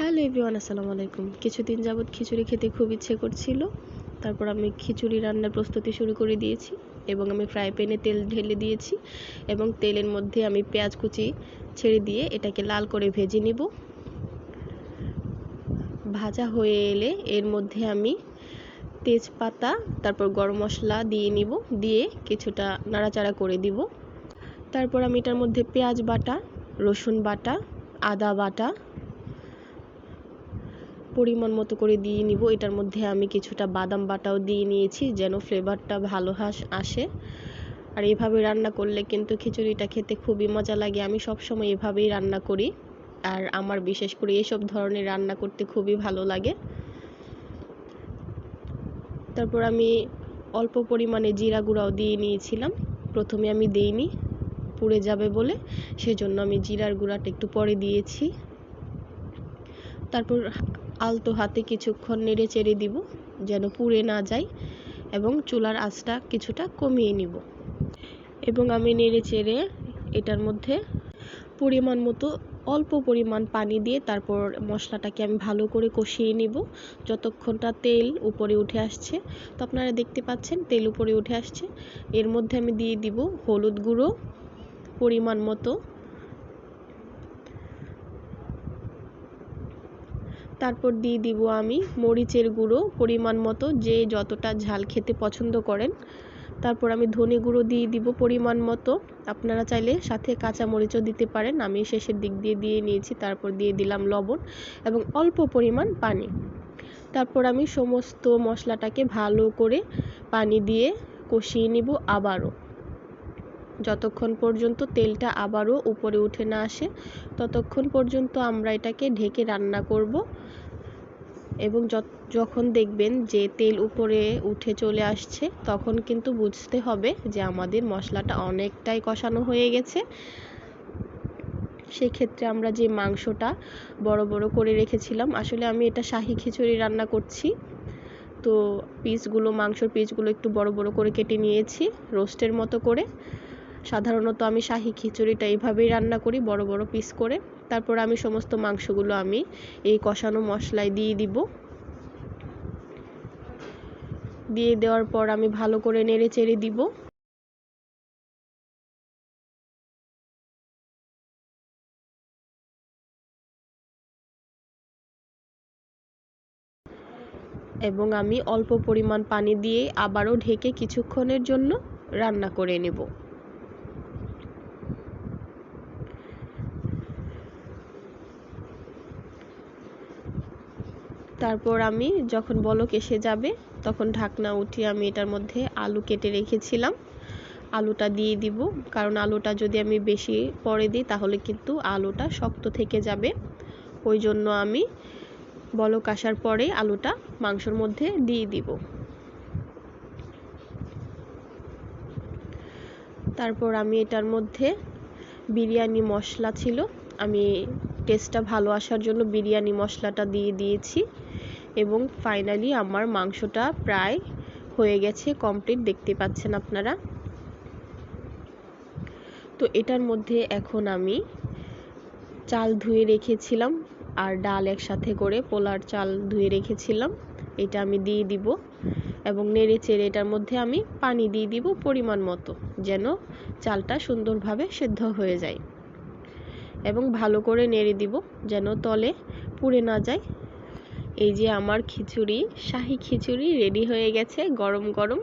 Hello everyone, আসসালামু আলাইকুম। কিছুদিন যাবৎ খিচুড়ি খেতে খুব ইচ্ছে করছিল। তারপর আমি খিচুড়ি রান্নার প্রস্তুতি শুরু করে দিয়েছি এবং আমি ফ্রাই প্যানে তেল ঢেলে দিয়েছি এবং তেলের মধ্যে আমি পেঁয়াজ কুচি ছেড়ে দিয়ে এটাকে লাল করে ভেজে নিব। ভাজা হয়ে এলে এর মধ্যে আমি তেজপাতা, তারপর গরম মশলা দিয়ে নিব, দিয়ে কিছুটা নাড়াচাড়া করে দিব। তারপর আমি এটার মধ্যে পেঁয়াজ বাটা, রসুন বাটা, আদা বাটা পরিমাণ মতো করে দিয়ে নিব। এটার মধ্যে আমি কিছুটা বাদাম বাটাও দিয়ে নিয়েছি যেন ফ্লেভারটা ভালো হাস, আসে। আর এভাবে রান্না করলে কিন্তু খিচুড়িটা খেতে খুবই মজা লাগে। আমি সবসময় এভাবেই রান্না করি। আর আমার বিশেষ করে এসব ধরনের রান্না করতে খুবই ভালো লাগে। তারপর আমি অল্প পরিমাণে জিরা গুঁড়াও দিয়ে নিয়েছিলাম। প্রথমে আমি দেইনি, পুড়ে যাবে বলে। সেজন্য আমি জিরার গুঁড়াটা একটু পরে দিয়েছি। তারপর আলতো হাতে কিছুক্ষণ নেড়ে চেড়ে দিব, যেন পুড়ে না যায় এবং চুলার আঁচটা কিছুটা কমিয়ে নিব। এবং আমি নেড়ে চেড়ে এটার মধ্যে পরিমাণ মতো অল্প পরিমাণ পানি দিয়ে তারপর মশলাটাকে আমি ভালো করে কষিয়ে নিব। যতক্ষণটা তেল উপরে উঠে আসছে, তো আপনারা দেখতে পাচ্ছেন তেল উপরে উঠে আসছে। এর মধ্যে আমি দিয়ে দিব হলুদ গুঁড়ো, পরিমাণ মতো তারপর দিয়ে দিব আমি মরিচের গুঁড়ো পরিমাণ মতো, যে যতটা ঝাল খেতে পছন্দ করেন। তারপর আমি ধনে গুঁড়ো দিয়ে দিব পরিমাণ মতো। আপনারা চাইলে সাথে কাঁচা মরিচও দিতে পারেন। আমি শেষের দিক দিয়ে দিয়ে নিয়েছি, তারপর দিয়ে দিলাম লবণ এবং অল্প পরিমাণ পানি। তারপর আমি সমস্ত মশলাটাকে ভালো করে পানি দিয়ে কষিয়ে নিব আবারও। যতক্ষণ পর্যন্ত তেলটা আবারও উপরে উঠে না আসে, ততক্ষণ পর্যন্ত আমরা এটাকে ঢেকে রান্না করব। এবং যখন দেখবেন যে তেল উপরে উঠে চলে আসছে, তখন কিন্তু বুঝতে হবে যে আমাদের মশলাটা অনেকটাই কষানো হয়ে গেছে। সেক্ষেত্রে আমরা যে মাংসটা বড় বড় করে রেখেছিলাম, আসলে আমি এটা শাহি খিচুড়ি রান্না করছি। তো পিসগুলো মাংসর পিসগুলো একটু বড় বড় করে কেটে নিয়েছি রোস্টের মতো করে। সাধারণত আমি শাহি খিচুড়িটা এইভাবেই রান্না করি, বড় বড় পিস করে। তারপর আমি সমস্ত মাংসগুলো আমি এই কষানো মশলায় দিয়ে দিব। দিয়ে দেওয়ার পর আমি ভালো করে নেড়ে চেড়ে দিব। এবং আমি অল্প পরিমাণ পানি দিয়ে আবারও ঢেকে কিছুক্ষণের জন্য রান্না করে নেব। তারপর আমি যখন বলক এসে যাবে, তখন ঢাকনা উঠিয়ে আমি এটার মধ্যে আলু কেটে রেখেছিলাম। আলুটা দিয়ে দিব, কারণ আলুটা যদি আমি বেশি পরে দিই, তাহলে কিন্তু আলুটা শক্ত থেকে যাবে। ওই জন্য আমি বলক আসার পরে আলুটা মাংসর মধ্যে দিয়ে দিব। তারপর আমি এটার মধ্যে বিরিয়ানি মশলা ছিল, আমি টেস্টটা ভালো আসার জন্য বিরিয়ানি মশলাটা দিয়ে দিয়েছি। এবং ফাইনালি আমার মাংসটা প্রায় হয়ে গেছে কমপ্লিট দেখতে পাচ্ছেন আপনারা? তো এটার মধ্যে এখন আমি চাল ধুয়ে রেখেছিলাম আর ডাল একসাথে করে পোলার চাল ধুয়ে রেখেছিলাম। এটা আমি দিয়ে দিব এবং নেড়ে চেড়ে এটার মধ্যে আমি পানি দিয়ে দিব পরিমাণ মতো, যেন চালটা সুন্দরভাবে সেদ্ধ হয়ে যায়। এবং ভালো করে নেড়ে দিব যেন তলে পুড়ে না যায়। এই যে আমার খিচুড়ি, শাহি খিচুড়ি রেডি হয়ে গেছে গরম গরম।